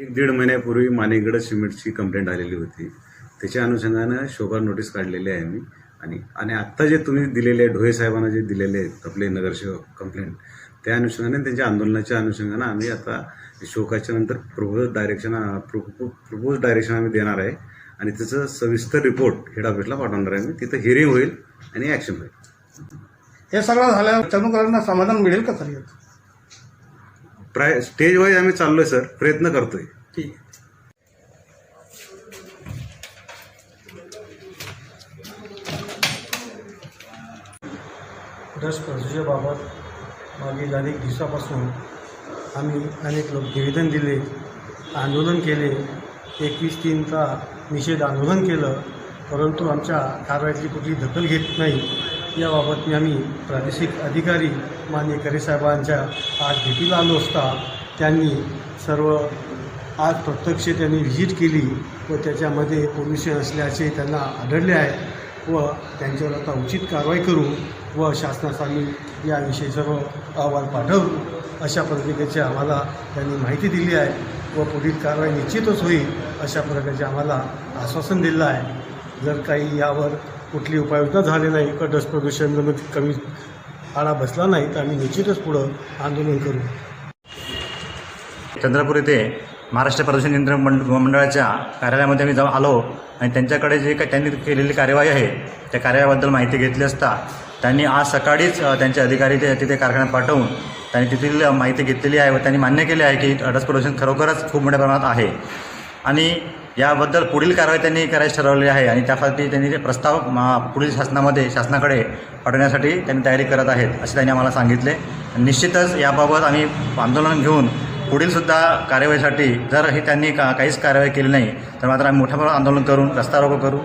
एक दीड महिन्यापूर्वी मानेगड सिमेंटची कंप्लेंट आलेली होती. त्याच्या अनुषंगानं शोभा नोटीस काढलेली आहे मी. आणि आणि आत्ता जे तुम्ही दिलेले ढोळे साहेबांना जे दिलेले आहेत आपले नगरसेवक कंप्लेंट त्या अनुषंगाने त्यांच्या आंदोलनाच्या अनुषंगानं आम्ही आता शोकाच्या नंतर प्रपोज डायरेक्शन प्रपोज डायरेक्शन आम्ही देणार आहे. आणि त्याचं सविस्तर रिपोर्ट हेड ऑफिसला पाठवणार आहे मी. तिथं हिअरिंग होईल आणि ॲक्शन होईल. हे सगळं झाल्यावर चमकरांना समाधान मिळेल का तरी प्राय स्टेज वाईज आम्ही चाललोय सर प्रयत्न करतोय. ठीक आहे. डस्ट प्रदूषणाबाबत मागील अनेक दिवसापासून आम्ही अनेक लोक निवेदन दिले आंदोलन केले. एकवीस तीनचा निषेध आंदोलन केलं परंतु आमच्या कारवाईतली कुठली दखल घेत नाही. याबाबत मी आम्ही प्रादेशिक अधिकारी मान्य करेसाहेबांच्या आज भेटीला आलो असता त्यांनी सर्व आज प्रत्यक्ष त्यांनी व्हिजिट केली व त्याच्यामध्ये पोल्युशन असल्याचे त्यांना आढळले आहे व त्यांच्यावर आता उचित कारवाई करू व शासनास आम्ही याविषयी सर्व अहवाल पाठवू अशा पद्धतीचे आम्हाला त्यांनी माहिती दिली आहे व पुढील कारवाई निश्चितच होईल अशा प्रकारचे आम्हाला आश्वासन दिलं आहे. जर काही यावर कुठली उपाययोजना झाली नाही का डस्ट प्रदूषण कमी आळा बसला नाही तर आम्ही निश्चितच पुढं आंदोलन करू. चंद्रपूर येथे महाराष्ट्र प्रदूषण नियंत्रण मंड मंडळाच्या कार्यालयामध्ये आम्ही जाऊन आलो आणि त्यांच्याकडे जे काही त्यांनी केलेली कार्यवाही आहे त्या कार्यवाहीबद्दल माहिती घेतली असता त्यांनी आज सकाळीच त्यांचे अधिकारी ते तिथे कारखान्यात पाठवून त्यांनी तेथील माहिती घेतलेली आहे व त्यांनी मान्य केले आहे की डस्ट प्रदूषण खरोखरच खूप मोठ्या प्रमाणात आहे. आणि याबद्दल पुढील कारवाई त्यांनी करायची ठरवली आहे आणि त्यासाठी त्यांनी ते प्रस्ताव मा- पुढील शासनामध्ये शासनाकडे पाठवण्यासाठी त्यांनी तयारी करत आहेत असे त्यांनी आम्हाला सांगितले. निश्चितच याबाबत आम्ही आंदोलन घेऊन पुढीलसुद्धा कारवाईसाठी कार्यवाहीसाठी जर हे त्यांनी का काहीच कारवाई केली नाही तर मात्र आम्ही मोठ्या प्रमाणात आंदोलन करून रस्ता रोको करू.